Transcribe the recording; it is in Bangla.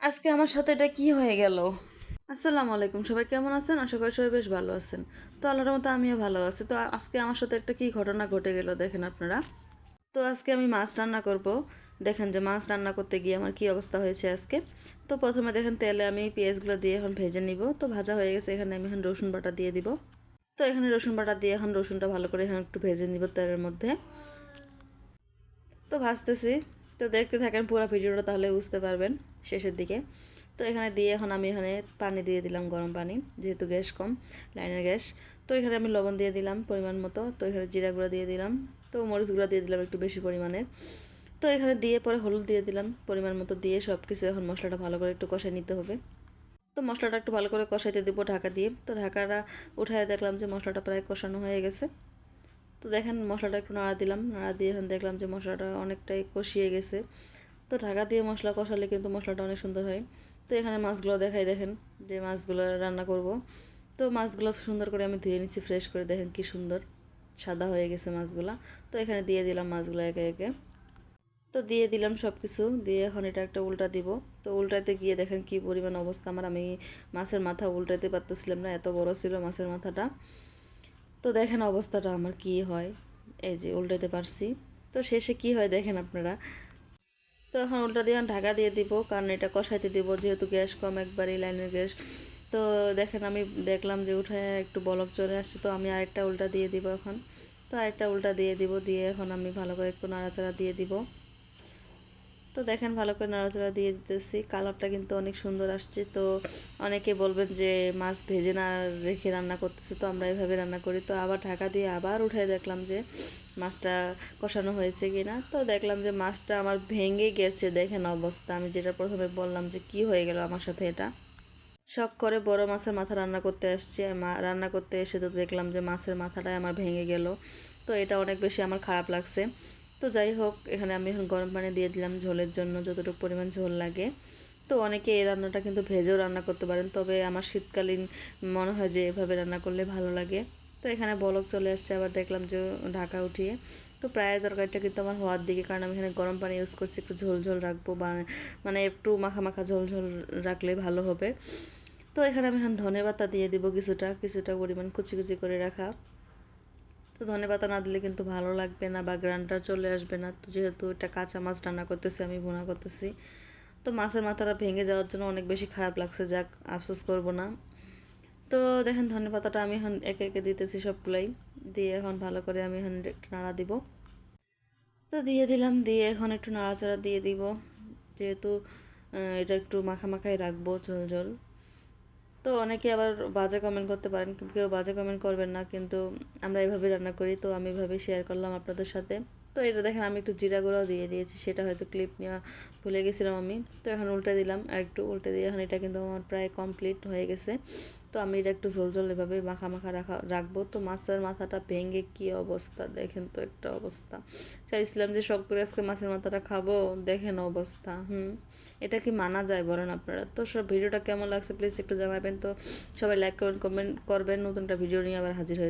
আজকে আমার সাথে এটা কি হয়ে গেল? আসসালামু আলাইকুম, সবাই কেমন আছেন? আশা করি সবাই বেশ ভালো আছেন। তো আল্লাহর মতো আমিও ভালো আছি। তো আজকে আমার সাথে একটা কি ঘটনা ঘটে গেল দেখেন আপনারা। তো আজকে আমি মাছ রান্না করব। দেখেন যে মাছ রান্না করতে গিয়ে আমার কি অবস্থা হয়েছে আজকে। তো প্রথমে দেখেন তেলে আমি পেঁয়াজগুলো দিয়ে এখন ভেজে নিব। তো ভাজা হয়ে গেছে, এখানে আমি এখন রসুন বাটা দিয়ে দিব। তো এখানে রসুন বাটা দিয়ে এখন রসুনটা ভালো করে এখন একটু ভেজে নিব তেলের মধ্যে। তো ভাজতেছি। তো দেখতে থাকেন পুরো ভিডিওটা তাহলে বুঝতে পারবেন শেষের দিকে। তো এখানে দিয়ে এখন আমি এখানে পানি দিয়ে দিলাম গরম পানি, যেহেতু গ্যাস কম, লাইনের গ্যাস। তো এখানে আমি লবণ দিয়ে দিলাম পরিমাণ মতো। তো এখানে জিরা গুঁড়া দিয়ে দিলাম। তো মরিচ গুঁড়া দিয়ে দিলাম একটু বেশি পরিমাণের তো এখানে দিয়ে পরে হলুদ দিয়ে দিলাম পরিমাণ মতো দিয়ে সব কিছু এখন মশলাটা ভালো করে একটু কষাই নিতে হবে। তো মশলাটা একটু ভালো করে কষাইতে দেবো ঢাকা দিয়ে। তো ঢাকাটা উঠায় দেখলাম যে মশলাটা প্রায় কষানো হয়ে গেছে। তো দেখেন মশলাটা একটু নাড়া দিলাম। নাড়া দিয়ে এখন দেখলাম যে মশলাটা অনেকটাই কষিয়ে গেছে। তো ঢাকা দিয়ে মশলা কষালে কিন্তু মশলাটা অনেক সুন্দর হয়। তো এখানে মাছগুলো দেখাই দেখেন যে মাছগুলো রান্না করব। তো মাছগুলো সুন্দর করে আমি ধুয়ে নিচ্ছি ফ্রেশ করে দেখেন কি সুন্দর সাদা হয়ে গেছে মাছগুলো। তো এখানে দিয়ে দিলাম মাছগুলো একে একে। তো দিয়ে দিলাম সব কিছু দিয়ে এখন এটা একটা উল্টা দিব। তো উল্টাতে গিয়ে দেখেন কি পরিমাণ অবস্থা। আমার আমি মাছের মাথা উল্টাতে পারতেছিলাম না, এত বড় ছিল মাছের মাথাটা। তো দেখেন অবস্থাটা আমার কি হয়। এই যে উল্টাতে পারছি। তো শেষে কি হয় দেখেন আপনারা। তো এখন উল্টা দিয়ে ঢাকা দিয়ে দিব, কারণ এটা কষাইতে দিব, যেহেতু গ্যাস কম একবারই লাইনের গ্যাস। তো দেখেন আমি দেখলাম যে উঠে একটু বলক চলে আসছে, তো আমি আরেকটা উল্টা দিয়ে দিব এখন। তো আরেকটা উল্টা দিয়ে দিব, দিয়ে এখন আমি ভালো করে একটু নাড়াচাড়া দিয়ে দিব। তো দেখেন ভালো করে নাড়াচাড়া দিয়ে দিতেছি। কালারটা কিন্তু অনেক সুন্দর আসছে। তো অনেকে বলবেন যে, মাছ ভেজে না রেখে রান্না করতেছে তো আমরা এইভাবে রান্না করি। তো আবার ঢাকা দিয়ে আবার উঠে দেখলাম যে, মাছটা কষানো হয়েছে কি না তো দেখলাম যে, মাছটা আমার ভেঙে গেছে। দেখেন অবস্থা। আমি যেটা প্রথমে বললাম যে, কি হয়ে গেল আমার সাথে এটা? শখ করে বড় মাছের মাথা রান্না করতে আসছি। রান্না করতে এসে তো দেখলাম যে, মাছের মাথাটাই আমার ভেঙে গেল। তো এটা অনেক বেশি আমার খারাপ লাগছে। তো যাই হোক, এখানে আমি এখন গরম পানি দিয়ে দিলাম ঝোলের জন্য, যতটুকু পরিমাণ ঝোল লাগে। তো অনেকে এই রান্নাটা কিন্তু ভেজেও রান্না করতে পারেন, তবে আমার শীতকালীন মনে হয় যে এভাবে রান্না করলে ভালো লাগে। তো এখানে বলক চলে আসছে, আবার দেখলাম যে ঢাকা উঠিয়ে। তো প্রায় তরকারিটা কিন্তু আমার হওয়ার দিকে, কারণ আমি এখানে গরম পানি ইউজ করছি, একটু ঝোল ঝোল রাখব বা মানে একটু মাখা মাখা ঝোল ঝোল রাখলে ভালো হবে। তো এখানে আমি এখন ধনে পাতা দিয়ে দিব কিছুটা কিছুটা পরিমাণ কুচি কুচি করে রাখা। তো ধনে পাতা না দিলে কিন্তু ভালো লাগবে না বা গ্রানটা চলে আসবে না। তো যেহেতু এটা কাঁচা মাছ রান্না করতেছি, আমি ভুনা করতেছি। তো মাছের মাথাটা ভেঙে যাওয়ার জন্য অনেক বেশি খারাপ লাগছে, যাক, আফসোস করব না। তো দেখেন ধনে পাতাটা আমি এখন একে একে দিতেছি সবগুলাই। দিয়ে এখন ভালো করে আমি এখন একটু নাড়া দিব। তো দিয়ে দিলাম, দিয়ে এখন একটু নাড়াচাড়া দিয়ে দিব। যেহেতু এটা একটু মাখা মাখাই রাখব ঝোল ঝোল। তো অনেকে আবার বাজে কমেন্ট করতে পারেন, কেউ বাজে কমেন্ট করবেন না, কিন্তু আমরা এভাবে রান্না করি, তো আমি এভাবে শেয়ার করলাম আপনাদের সাথে। তো এটা দেখেন আমি একটু জিরা গুঁড়াও দিয়ে দিয়েছি, সেটা হয়তো ক্লিপ নেওয়া ভুলে গেছিলাম আমি। তো এখন উল্টে দিলাম, আর একটু উল্টে দিয়ে এখন এটা কিন্তু আমার প্রায় কমপ্লিট হয়ে গেছে। তো আমি এটা একটু ঝোল ঝোল এভাবে মাখা মাখা রাখা, রাখব। তো মাছের মাথাটা ভেঙে কি অবস্থা? দেখেন তো একটা অবস্থা। চাইছিলাম যে সব করে আজকে মাছের মাথাটা খাব, দেখেন অবস্থা, হুম। এটা কি মানা যায় বলেন আপনারা? তো সব ভিডিওটা কেমন লাগছে প্লিজ একটু জানাবেন। তো সবাই লাইক কমেন্ট কমেন্ট করবেন নতুন একটা ভিডিও নিয়ে আবার হাজির হয়ে